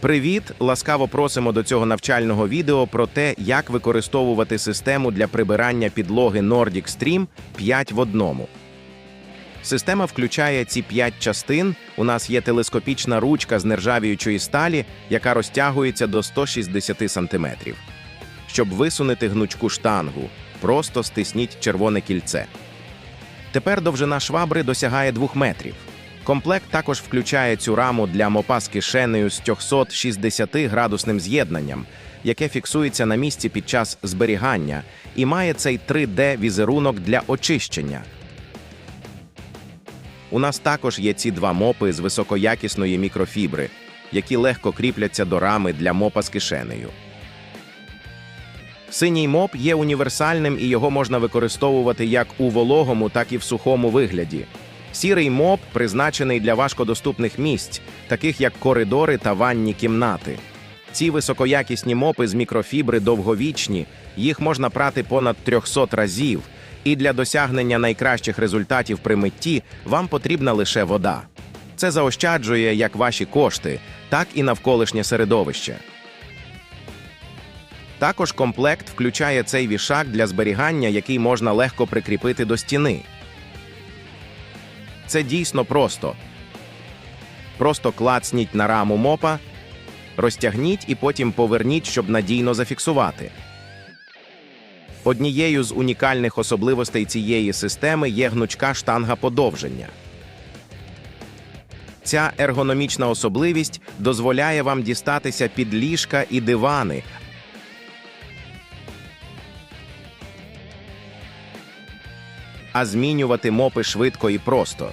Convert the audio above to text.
Привіт! Ласкаво просимо до цього навчального відео про те, як використовувати систему для прибирання підлоги Nordic Stream 5 в одному. Система включає ці 5 частин. У нас є телескопічна ручка з нержавіючої сталі, яка розтягується до 160 см. Щоб висунути гнучку штангу, просто стисніть червоне кільце. Тепер довжина швабри досягає 2 метрів. Комплект також включає цю раму для мопа з кишенею з 360 градусним з'єднанням, яке фіксується на місці під час зберігання, і має цей 3D-візерунок для очищення. У нас також є ці два мопи з високоякісної мікрофібри, які легко кріпляться до рами для мопа з кишенею. Синій моп є універсальним і його можна використовувати як у вологому, так і в сухому вигляді. Сірий моп призначений для важкодоступних місць, таких як коридори та ванні кімнати. Ці високоякісні мопи з мікрофібри довговічні, їх можна прати понад 300 разів, і для досягнення найкращих результатів при митті вам потрібна лише вода. Це заощаджує як ваші кошти, так і навколишнє середовище. Також комплект включає цей вішак для зберігання, який можна легко прикріпити до стіни. Це дійсно просто. Просто клацніть на раму мопа, розтягніть і потім поверніть, щоб надійно зафіксувати. Однією з унікальних особливостей цієї системи є гнучка штанга подовження. Ця ергономічна особливість дозволяє вам дістатися під ліжка і дивани, а змінювати мопи швидко і просто.